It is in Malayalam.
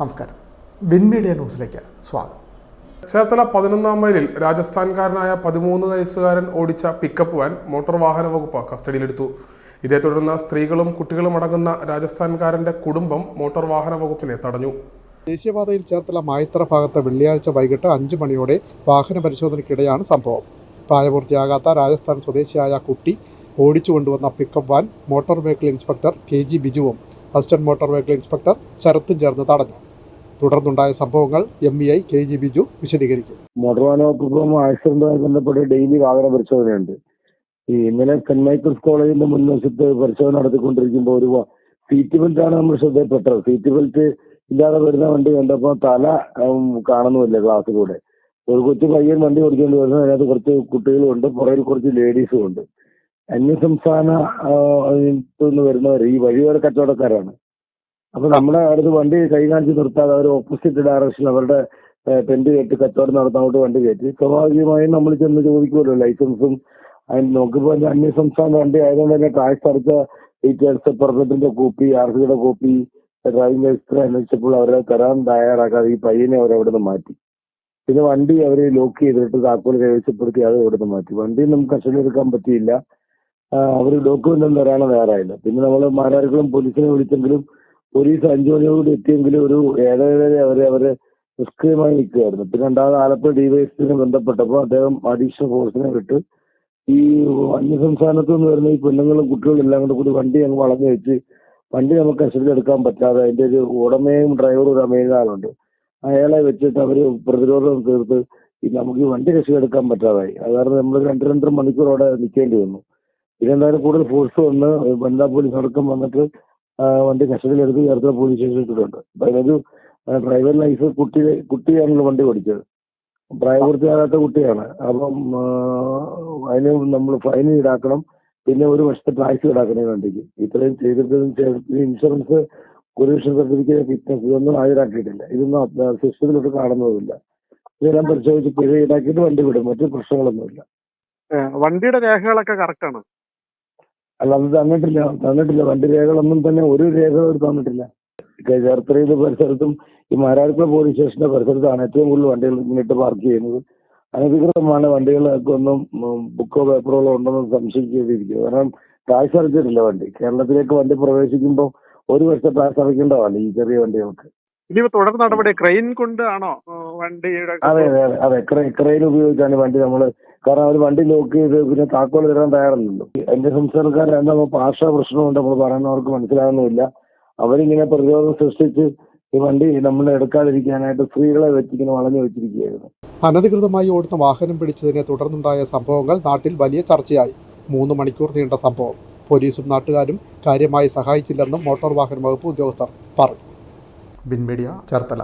നമസ്കാരം. വിൻ മീഡിയ ന്യൂസിലേക്ക് സ്വാഗതം. ചേർത്തല പതിനൊന്നാം മൈലിൽ രാജസ്ഥാൻകാരനായ പതിമൂന്ന് വയസ്സുകാരൻ ഓടിച്ച പിക്കപ്പ് വാൻ മോട്ടോർ വാഹന വകുപ്പ് കസ്റ്റഡിയിലെടുത്തു. ഇതേ തുടർന്ന് സ്ത്രീകളും കുട്ടികളും അടങ്ങുന്ന രാജസ്ഥാൻകാരന്റെ കുടുംബം മോട്ടോർ വാഹന വകുപ്പിനെ തടഞ്ഞു. ദേശീയപാതയിൽ ചേർത്തല മായത്തറ ഭാഗത്ത് വെള്ളിയാഴ്ച വൈകിട്ട് അഞ്ച് മണിയോടെ വാഹന പരിശോധനയ്ക്കിടെയാണ് സംഭവം. പ്രായപൂർത്തിയാകാത്ത രാജസ്ഥാൻ സ്വദേശിയായ കുട്ടി ഓടിച്ചു കൊണ്ടുവന്ന pickup van motor vehicle inspector K G ബിജുവും assistant motor vehicle inspector ശരത്തും ചേർന്ന് തടഞ്ഞു. തുടർന്നുണ്ടായ സംഭവങ്ങൾ M E I K G Biju വിശദീകരിക്കും. മോട്ടോർ വാഹന വകുപ്പും ആക്സിഡന്റുമായി ബന്ധപ്പെട്ട് ഡെയിലി വാഹന പരിശോധനയുണ്ട്. ഈ ഇന്നലെ സെന്റ് മൈക്കിൾസ് കോളേജിന്റെ മുൻവശത്ത് പരിശോധന നടത്തിക്കൊണ്ടിരിക്കുമ്പോൾ ഒരു സീറ്റ് ബെൽറ്റ് ആണ് നമ്മൾ ശ്രദ്ധയിൽപ്പെട്ടത്. സീറ്റ് ബെൽറ്റ് ഇല്ലാതെ വരുന്ന വണ്ടി കണ്ടപ്പോൾ തല കാണുന്നുമില്ല ക്ലാസ്സിലൂടെ ഒരു കൊച്ചു പയ്യൻ വണ്ടി ഓടിച്ചുകൊണ്ട് വരുന്നത് അതിനകത്ത് കുറച്ച് കുട്ടികളും ഉണ്ട് പുറകിൽ കുറച്ച് ലേഡീസും ഉണ്ട്. അന്യസംസ്ഥാന വരുന്നവർ ഈ വഴിയോര കച്ചവടക്കാരാണ്. അപ്പൊ നമ്മുടെ അടുത്ത് വണ്ടി കൈ കാണിച്ച് നിർത്താതെ അവർ ഓപ്പോസിറ്റ് ഡയറക്ഷൻ അവരുടെ ടെന്റ് കെട്ടി കച്ചവടം നടത്താൻ വണ്ടി കയറ്റി. സ്വാഭാവികമായും നമ്മൾ ചെന്ന് ചോദിക്കുമല്ലോ ലൈസൻസും. അതിന് നോക്കിപ്പോ അന്യ സംസ്ഥാന വണ്ടി ആയതുകൊണ്ട് തന്നെ ടാക്സ് അടച്ച ഡീറ്റെയിൽസ് പെർമിറ്റിന്റെ കോപ്പി ആർ സിയുടെ കോപ്പി ഡ്രൈവിംഗ് ലൈസൻസ് അന്വേഷിച്ചപ്പോൾ അവരെ തരാൻ തയ്യാറാക്കാതെ ഈ പയ്യനെ അവർ അവിടെ നിന്ന് മാറ്റി. പിന്നെ വണ്ടി അവർ ലോക്ക് ചെയ്തിട്ട് താക്കോൽ കൈവശപ്പെടുത്തി അത് ഇവിടെ നിന്ന് മാറ്റി. വണ്ടി നമുക്ക് എടുക്കാൻ പറ്റിയില്ല. അവർ ഡോക്യുമെന്റ് ഒന്നും തരാനോ തയ്യാറായില്ല. പിന്നെ നമ്മൾ മാരാർക്കുളം പോലീസിനെ വിളിച്ചെങ്കിലും പോലീസ് അഞ്ചു മണിയോട് എത്തിയെങ്കിലും ഒരു ഏഴര അവരെ അവരെ നിഷ്ക്രിയമായി നിൽക്കുകയായിരുന്നു. പിന്നെ രണ്ടാമത് ആലപ്പുഴ ഡിവൈഎസ്പിനെ ബന്ധപ്പെട്ടപ്പോൾ അദ്ദേഹം അഡീഷണൽ ഫോഴ്സിനെ വിട്ട് ഈ അന്യസംസ്ഥാനത്ത് നിന്ന് വരുന്ന ഈ പെണ്ണുങ്ങളും കുട്ടികളും എല്ലാം കൂടെ കൂടി വണ്ടി അങ്ങ് വളഞ്ഞു വെച്ച് വണ്ടി നമുക്ക് കസ്റ്റഡി എടുക്കാൻ പറ്റാതെ അതിന്റെ ഒരു ഉടമയും ഡ്രൈവറും ഒരു അമേരിക്കാരുണ്ട് അയാളെ വെച്ചിട്ട് അവർ പ്രതിരോധം തീർത്ത് നമുക്ക് ഈ വണ്ടി കസ്റ്റഡി എടുക്കാൻ പറ്റാതായി. അത് കാരണം നമ്മൾ രണ്ട് രണ്ടര മണിക്കൂർ അവിടെ നിൽക്കേണ്ടി വന്നു. ഇതെന്തായാലും കൂടുതൽ ഫോഴ്സ് വന്ന് വനിതാ പോലീസ് അടക്കം വന്നിട്ട് വണ്ടി കസ്റ്റഡിയിൽ എടുത്ത് ചേർത്തല പോലീസ് സ്റ്റേഷനിൽ ഇട്ടിട്ടുണ്ട്. അപ്പൊ അതിനൊരു ഡ്രൈവർ ലൈസൻസ് കുട്ടി കുട്ടിയാണല്ലോ വണ്ടി ഓടിച്ചത് പ്രായപൂർത്തിയാകാത്ത കുട്ടിയാണ്. അപ്പം അതിന് നമ്മൾ ഫൈൻ ഈടാക്കണം. പിന്നെ ഒരു വർഷത്തെ ടാക്സ് ഈടാക്കണം ഈ വണ്ടിക്ക്. ഇത്രയും ചെയ്തിട്ടും ഇൻഷുറൻസ് പൊല്യൂഷൻ സർട്ടിഫിക്കറ്റ് ഫിറ്റ്നസ് ഇതൊന്നും ഹാജരാക്കിയിട്ടില്ല. ഇതൊന്നും സിസ്റ്റത്തിലോട്ട് കാണുന്നതുമില്ല. ഇതെല്ലാം പരിശോധിച്ച് പിഴ ഈടാക്കിയിട്ട് വണ്ടി വിടും. മറ്റു പ്രശ്നങ്ങളൊന്നുമില്ല. വണ്ടിയുടെ രേഖകളൊക്കെ കറക്റ്റ് ആണ് അല്ല അത് തന്നിട്ടില്ല. തന്നിട്ടില്ല. വണ്ടി രേഖകളൊന്നും തന്നെ ഒരു രേഖ അവർ തന്നിട്ടില്ല. ചേർത്തലയിലെ പരിസരത്തും ഈ മാരാർക്കുള പോലീസ് സ്റ്റേഷന്റെ പരിസരത്താണ് ഏറ്റവും കൂടുതൽ വണ്ടികൾ ഇങ്ങോട്ട് പാർക്ക് ചെയ്യുന്നത്. അനധികൃതമാണ് വണ്ടികളൊക്കെ ഒന്നും ബുക്കോ പേപ്പറുകളോ ഉണ്ടെന്ന് സംശയിച്ചിരിക്കുന്നത് കാരണം ടാക്സ് അടച്ചിട്ടില്ല വണ്ടി. കേരളത്തിലേക്ക് വണ്ടി പ്രവേശിക്കുമ്പോൾ ഒരു വർഷം ടാക്സ് അടയ്ക്കേണ്ടതാണ് ഈ ചെറിയ വണ്ടികൾക്ക്? ഇനി തുടർ നടപടി ക്രെയിൻ കൊണ്ടാണോ ആണോ? വണ്ടിയുടെ അതെ അതെ അതെ അതെ. ക്രെ- ക്രെയിൻ ഉപയോഗിച്ചാണ് വണ്ടി നമ്മൾ കാരണം അവർ വണ്ടി ലോക്ക് ചെയ്ത് പിന്നെ താക്കോൽ തരാൻ തയ്യാറല്ലല്ലോ എന്റെ സംസ്ഥാനക്കാരെന്താ ഭാഷ പ്രശ്നമുണ്ട് നമ്മൾ പറയുന്നവർക്ക് മനസ്സിലാകുന്നില്ല അവരിങ്ങനെ പ്രതിരോധം സൃഷ്ടിച്ച് ഈ വണ്ടി നമ്മൾ എടുക്കാതിരിക്കാനായിട്ട് സ്ത്രീകളെ വെച്ചിങ്ങനെ വളഞ്ഞു വെച്ചിരിക്കുകയായിരുന്നു. അനധികൃതമായി ഓടുന്ന വാഹനം പിടിച്ചതിനെ തുടർന്നുണ്ടായ സംഭവങ്ങൾ നാട്ടിൽ വലിയ ചർച്ചയായി. മൂന്ന് മണിക്കൂർ നീണ്ട സംഭവം. പോലീസും നാട്ടുകാരും കാര്യമായി സഹായിച്ചില്ലെന്നും മോട്ടോർ വാഹന വകുപ്പ് ഉദ്യോഗസ്ഥർ പറഞ്ഞു. Bin media Cherthala